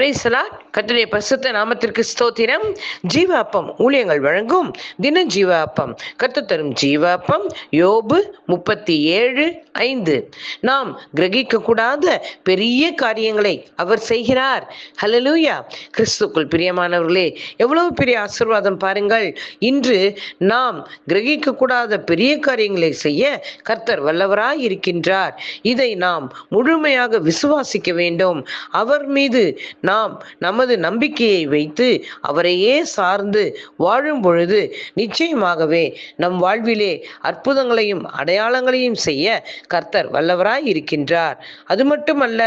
பிரேசலா கத்துடைய பசுத்த நாமத்திற்கு ஸ்தோத்திரம். ஜீவ அப்பம் ஊழியங்கள் வழங்கும் தின ஜீவ அப்பம் கத்து தரும் ஜீவ அப்பம் யோபு முப்பத்தி ஏழு ஐந்து. நாம் கிரகிக்க கூடாத பெரிய காரியங்களை அவர் செய்கிறார். ஹலலூயா கிறிஸ்துக்குள் பிரியமானவர்களே எவ்வளவு பெரிய ஆசிர்வாதம் பாருங்கள். இன்று நாம் கிரகிக்க கூடாத பெரிய காரியங்களை செய்ய கர்த்தர் வல்லவராய் இருக்கின்றார். இதை நாம் முழுமையாக விசுவாசிக்க வேண்டும். அவர் மீது நாம் நமது நம்பிக்கையை வைத்து அவரையே சார்ந்து வாழும் பொழுது நிச்சயமாகவே நம் வாழ்விலே அற்புதங்களையும் அடையாளங்களையும் செய்ய கர்த்தர் வல்லவராய் இருக்கின்றார். அது மட்டுமல்ல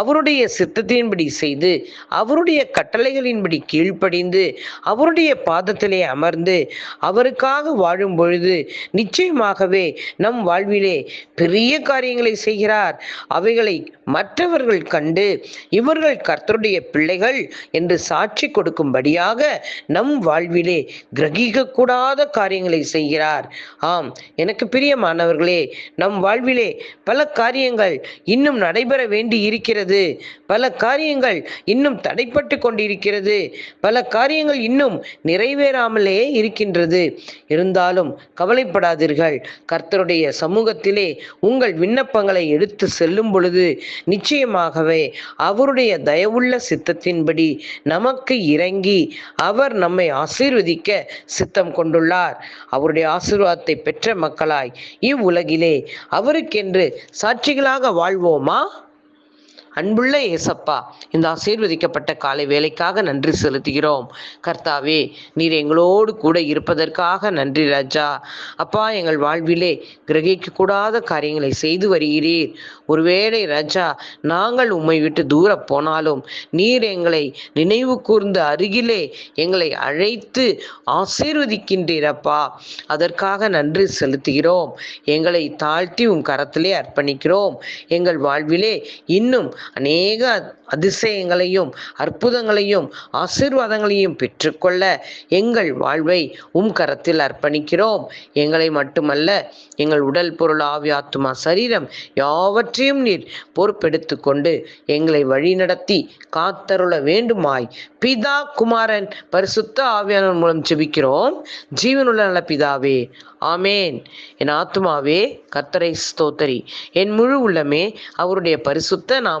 அவருடைய சித்தத்தின்படி செய்து அவருடைய கட்டளைகளின்படி கீழ்ப்படிந்து அவருடைய பாதத்திலே அமர்ந்து அவருக்காக வாழும் பொழுது நிச்சயமாகவே நம் வாழ்விலே பெரிய காரியங்களை செய்கிறார். அவைகளை மற்றவர்கள் கண்டு இவர்கள் கர்த்தருடைய பிள்ளைகள் என்று சாட்சி கொடுக்கும்படியாக நம் வாழ்விலே கிரகிக்க கூடாத காரியங்களை செய்கிறார். ஆம் எனக்கு பிரியமானவர்களே நம் வாழ்விலே பல காரியங்கள் இன்னும் நடைபெற வேண்டி இருக்கிறது. பல காரியங்கள் இன்னும் தடைப்பட்டு கொண்டிருக்கிறது. பல காரியங்கள் இன்னும் நிறைவேறாமலே இருக்கின்றது. இருந்தாலும் கவலைப்படாதீர்கள். கர்த்தருடைய சமூகத்திலே உங்கள் விண்ணப்பங்களை எடுத்து செல்லும் பொழுது நிச்சயமாகவே அவருடைய தயவுள்ள சித்தத்தின்படி நமக்கு இறங்கி அவர் நம்மை ஆசீர்வதிக்க சித்தம் கொண்டுள்ளார். அவருடைய ஆசீர்வாதத்தை பெற்ற மக்களாய் இவ்வுலகிலே அவருக்கென்று சாட்சிகளாக வாழ்வோமா? அன்புள்ள ஏசப்பா இந்த ஆசீர்வதிக்கப்பட்ட காலை வேலைக்காக நன்றி செலுத்துகிறோம். கர்த்தாவே நீர் எங்களோடு கூட இருப்பதற்காக நன்றி ராஜா. அப்பா எங்கள் வாழ்விலே கிரகிக்க கூடாத காரியங்களை செய்து வருகிறீர். ஒருவேளை ராஜா நாங்கள் உம்மை விட்டு தூர போனாலும் நீர் எங்களை நினைவு கூர்ந்து அருகிலே எங்களை அழைத்து ஆசீர்வதிக்கின்றீரப்பா. அதற்காக நன்றி செலுத்துகிறோம். எங்களை தாழ்த்தி உன் கரத்திலே அர்ப்பணிக்கிறோம். எங்கள் வாழ்விலே இன்னும் அநேக அதிசயங்களையும் அற்புதங்களையும் ஆசீர்வாதங்களையும் பெற்றுக்கொள்ள எங்கள் வாழ்வை உம் கரத்தில் அர்ப்பணிக்கிறோம். எங்களை மட்டுமல்ல எங்கள் உடல் பொருள் ஆவி ஆத்மா சரீரம் யாவற்றையும் நீர் பொறுப்பெடுத்து கொண்டு எங்களை வழிநடத்தி காத்தருள வேண்டுமாய். பிதா குமாரன் பரிசுத்த ஆவியானவர் மூலம் ஜெபிக்கிறோம். ஜீவனுள்ள நல்ல பிதாவே ஆமேன். என் ஆத்மாவே கர்த்தரை ஸ்தோத்தரி. என் முழு உள்ளமே அவருடைய பரிசுத்த